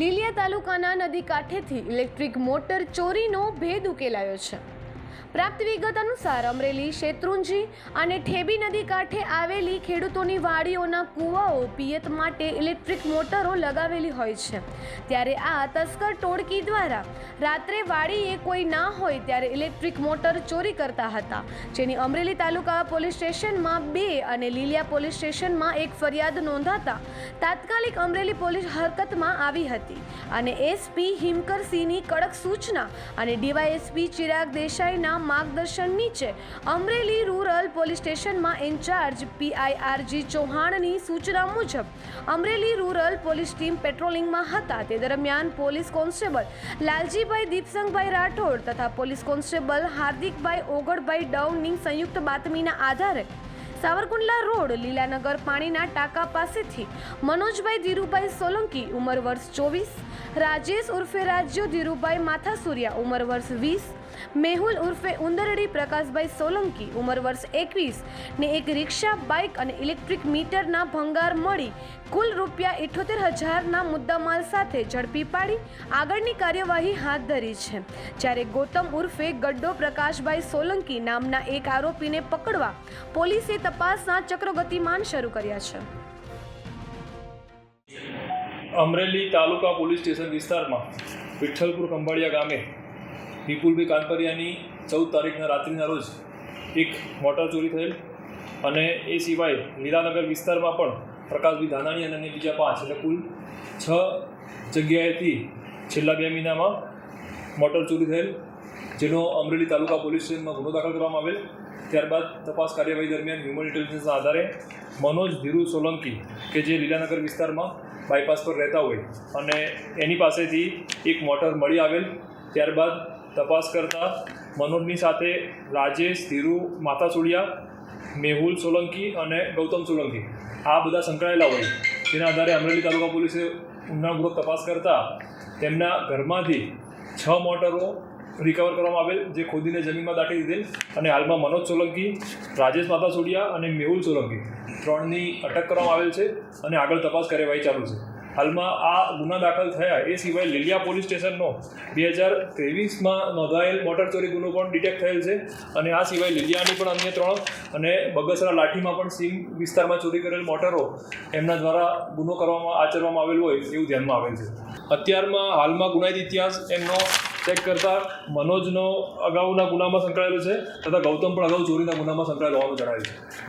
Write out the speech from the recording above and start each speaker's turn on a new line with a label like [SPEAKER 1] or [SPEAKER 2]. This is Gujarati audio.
[SPEAKER 1] લીલિયા તાલુકાના નદી કાંઠેથી ઇલેક્ટ્રિક મોટર ચોરીનો ભેદ ઉકેલાયો છે. પ્રાપ્ત વિગત અનુસાર અમરેલી, શેત્રુંજી અને ઠેબી નદી કાંઠે આવેલી ખેડૂતોની વાડીઓના કૂવાઓ પિયત માટે ઇલેક્ટ્રિક મોટરો લગાવેલી હોય છે. ત્યારે આ તસ્કર ટોળકી દ્વારા રાત્રે વાડીએ કોઈ ના હોય ત્યારે ઇલેક્ટ્રિક મોટર ચોરી કરતા હતા. જેની અમરેલી તાલુકા પોલીસ સ્ટેશનમાં બે અને લીલિયા પોલીસ સ્ટેશનમાં એક ફરિયાદ નોંધાતા તાત્કાલિક અમરેલી પોલીસ હરકતમાં આવી હતી અને એસપી હિમકરસિંહની કડક સૂચના અને ડીવાયએસપી ચિરાગ દેસાઈના માર્ગદર્શન નીચે અમરેલી રૂરલ પોલીસ સ્ટેશનમાં ઇન્ચાર્જ પીઆઈઆરજી ચૌહાણની સૂચના મુજબ અમરેલી રૂરલ પોલીસ ટીમ પેટ્રોલિંગમાં હતા. તે દરમિયાન પોલીસ કોન્સ્ટેબલ લાલજીભાઈ દીપસંગભાઈ રાઠોડ તથા પોલીસ કોન્સ્ટેબલ હાર્દિકભાઈ ઓગળભાઈ ડવની સંયુક્ત બાતમીના આધારે સાવરકુંડલા રોડ, લીલાનગર પાણીના ટાંકા પાસેથી મનોજભાઈ ધીરુભાઈ સોલંકી, ઉંમર વર્ષ ચોવીસ, રાજેશ ઉર્ફે રાજ્યો ધીરુભાઈ માથાસુરિયા, ઉંમર વર્ષ વીસ મેહુલ ઉર્ફે ઉંદરડી પ્રકાશભાઈ સોલંકી, ઉંમર વર્ષ એકવીસ ને એક રિક્ષા, બાઇક અને ઇલેક્ટ્રિક મીટરના ભંગાર મળી કુલ રૂપિયા ઇઠોતેર હજારના મુદ્દામાલ સાથે ઝડપી પાડી આગળની કાર્યવાહી હાથ ધરી છે. જ્યારે ગૌતમ ઉર્ફે ગડ્ડો પ્રકાશભાઈ સોલંકી નામના એક આરોપીને પકડવા પોલીસે તપાસના ચક્રો ગતિમાન શરૂ કર્યા છે.
[SPEAKER 2] અમરેલી તાલુકા પોલીસ સ્ટેશન વિસ્તારમાં વિઠ્ઠલપુર ખંભાળિયા ગામે વિપુલભાઈ કાનપરિયાની ચૌદ તારીખના રાત્રિના રોજ એક મોટર ચોરી થયેલ અને એ સિવાય લીલાનગર વિસ્તારમાં પણ પ્રકાશભાઈ ધાનાણી અને અન્ય બીજા પાંચ એટલે કુલ છ જગ્યાએથી છેલ્લા બે મહિનામાં મોટર ચોરી થયેલ, જેનો અમરેલી તાલુકા પોલીસ સ્ટેશનમાં ગુનો દાખલ કરવામાં આવેલ. ત્યારબાદ તપાસ કાર્યવાહી દરમિયાન હ્યુમન ઇન્ટેલિજન્સના આધારે મનોજ ધીરુ સોલંકી કે જે લીલાનગર વિસ્તારમાં બાયપાસ પર રહેતા હોય અને એની પાસેથી એક મોટર મળી આવેલ. ત્યારબાદ તપાસ કરતા મનોજની સાથે રાજેશ, ધીરુ માથાસુડિયા મેહુલ સોલંકી અને ગૌતમ સોલંકી. આ બધા સંકળાયેલા હોય. જેના આધારે અમરેલી તાલુકા પોલીસે ઊંડાણપૂર્વક તપાસ કરતાં તેમના ઘરમાંથી છ મોટરો રિકવર કરવામાં આવેલ, જે ખોદીને જમીનમાં દાટી દીધેલ અને હાલમાં મનોજ સોલંકી, રાજેશ માતા સોડિયા અને મેહુલ સોલંકી ત્રણની અટક કરવામાં આવેલ છે અને આગળ તપાસ કાર્યવાહી ચાલુ છે. હાલમાં આ ગુના દાખલ થયા. એ સિવાય લીલિયા પોલીસ સ્ટેશનનો બે હજાર ત્રેવીસમાં નોંધાયેલ મોટર ચોરી ગુનો પણ ડિટેક્ટ થયેલ છે. અને આ સિવાય લીલિયાની પણ અન્ય ત્રણ અને બગસરા લાઠીમાં પણ સીમ વિસ્તારમાં ચોરી કરેલ મોટરો એમના દ્વારા ગુનો કરવામાં આચરવામાં આવેલ હોય એવું ધ્યાનમાં આવેલ છે. અત્યારમાં હાલમાં ગુનાહિત ઇતિહાસ એમનો ચેક કરતાં મનોજનો અગાઉના ગુનામાં સંકળાયેલો છે તથા ગૌતમ પણ અગાઉ ચોરીના ગુનામાં સંકળાયેલો હોવાનું જણાવ્યું છે.